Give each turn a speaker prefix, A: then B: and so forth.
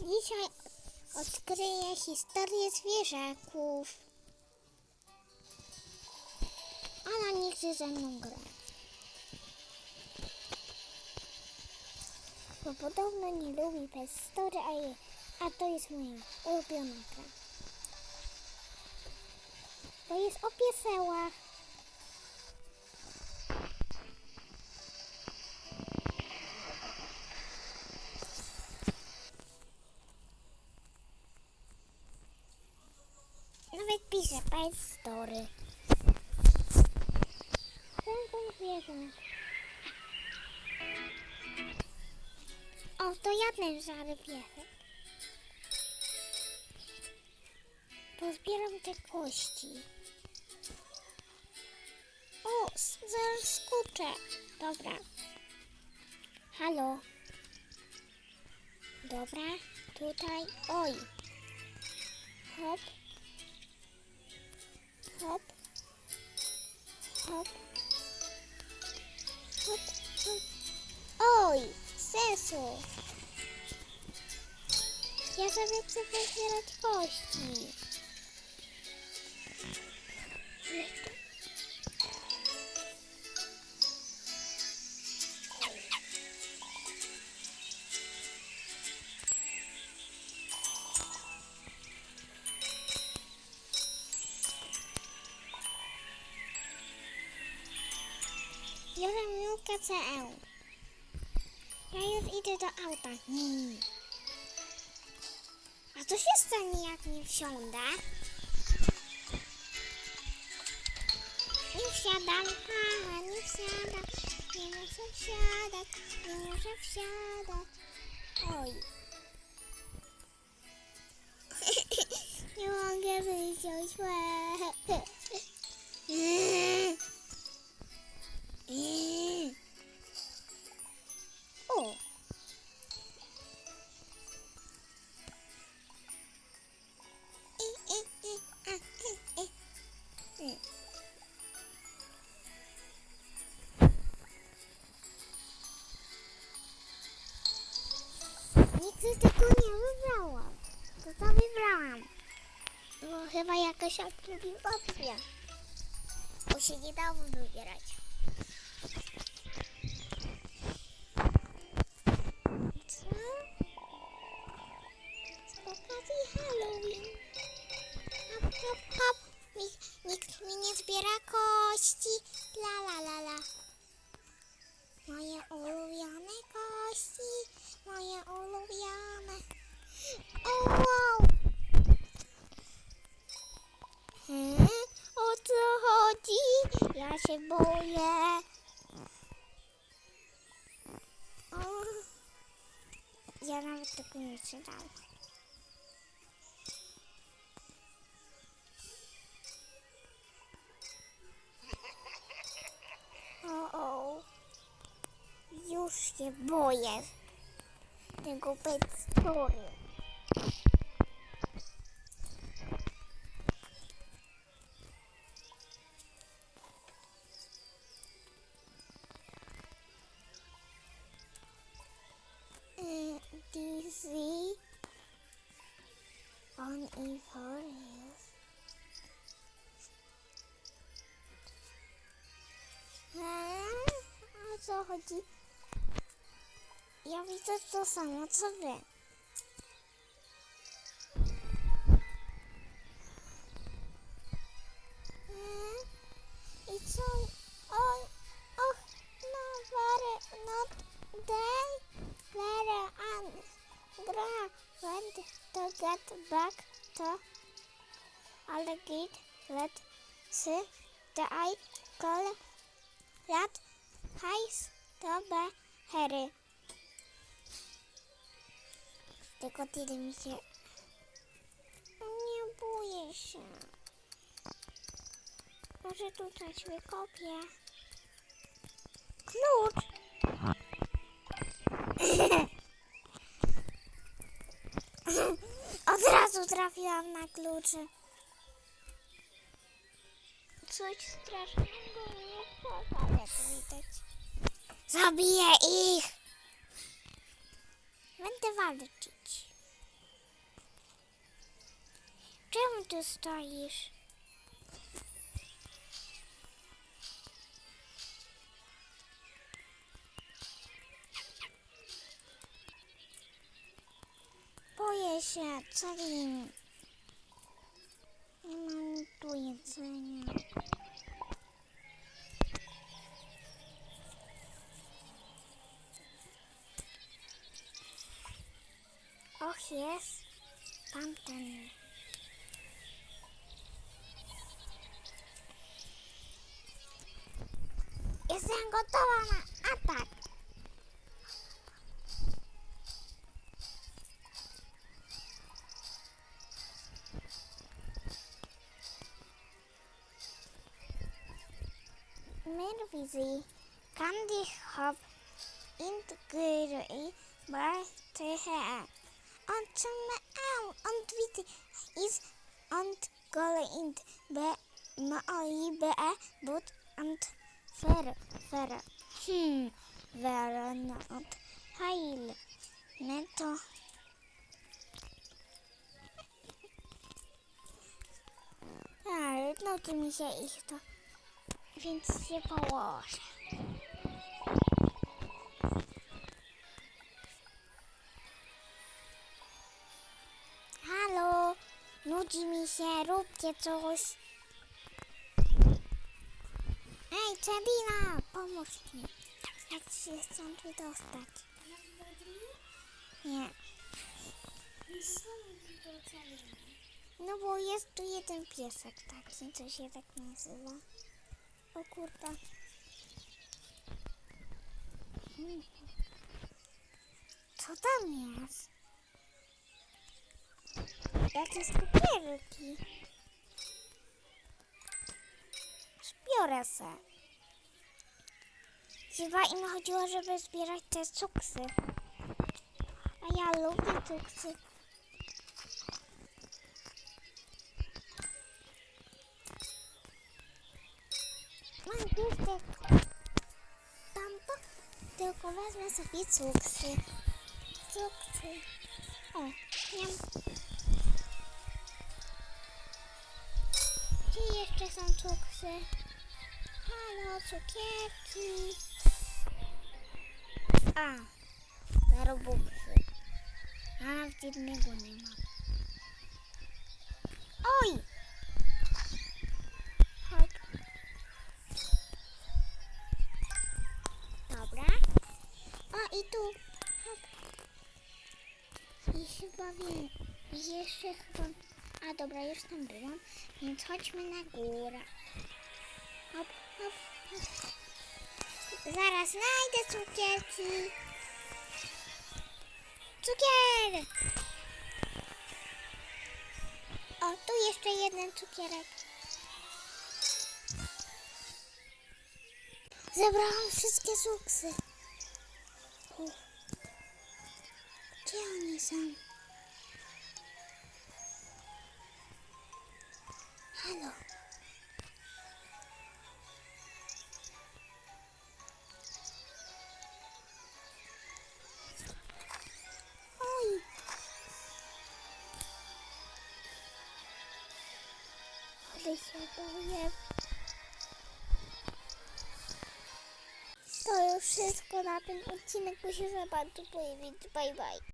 A: Dzisiaj odkryję historię zwierzaków. Ona nie ze mną grać. Bo podobno nie lubi Pet Story, a, je, a to jest moja ulubiona gra. Bo jest o piesełach. Piszę Pet Story. O, to ja ten żary piesek. Pozbieram te kości. O, zaraz. Dobra. Halo. Dobra, tutaj. Oj. Hop. Hop. Hop. Hop, hop. Oj, sensu. Ja sobie chcę pozbierać kości. CE. Ja już idę do auta. A co się stanie, jak nie wsiądę? Nie wsiadam, haha, nie wsiadam. Nie muszę wsiadać, nie muszę wsiadać. Oj. nie mogę wysiąść. O! Nigdy tego nie wybrałam. To to wybrałam. Bo chyba jakaś aktywizacja. Bo się nie dało wybierać. Ja się boję. O. Ja nawet tego nie czytałam. O, o. Już się boję tego pet co chodzi? Ja widzę to samo co wy. I co? No, not to get back to let see the I call that hajs to be Harry. Tylko tyle mi się... Nie boję się. Może tutaj się wykopię. Klucz! Od razu trafiłam na kluczy. Coś strasznego Zabiję ich! Będę walczyć. Czemu tu stoisz? Boję się, Celine. Nie mam tu jedzenia. zagotowana atak. Midwizi kan die hop integreren by te gaan. Ontzettend aan ontwikkelen is ontgolen in de bij mij but het ver ver hmm ver ant heil neto Ale nudzi mi się ich to, więc się położę. Halo, nudzi mi się, róbcie coś. Ej, Celina, pomóż mi. Jak się stąd wydostać? Nie. No bo jest tu jeden piesek taki, co się tak nazywa. O. Mm. Co tam jest? Jakieś cukierki. Zbiorę se. Chyba im chodziło, żeby zbierać te cuksy. A ja lubię cuksy. Mam jeszcze tamto, tylko wezmę sobie cuksy. Cuksy. O, miam. Gdzie jeszcze są cuksy? Halo, cukierki. A, zarobuksy. A nawet jednego nie mam. Oj! Hop. Dobra. O, i tu. Hop. I chyba wiem. Jeszcze chyba. A dobra, już tam byłam. Więc chodźmy na górę. Zaraz znajdę cukierki. Cukier! O, tu jeszcze jeden cukierek. Zebrałam wszystkie cuksy. Gdzie one są? Halo. Się boję. To już wszystko na ten odcinek, bo się bardzo bye bye.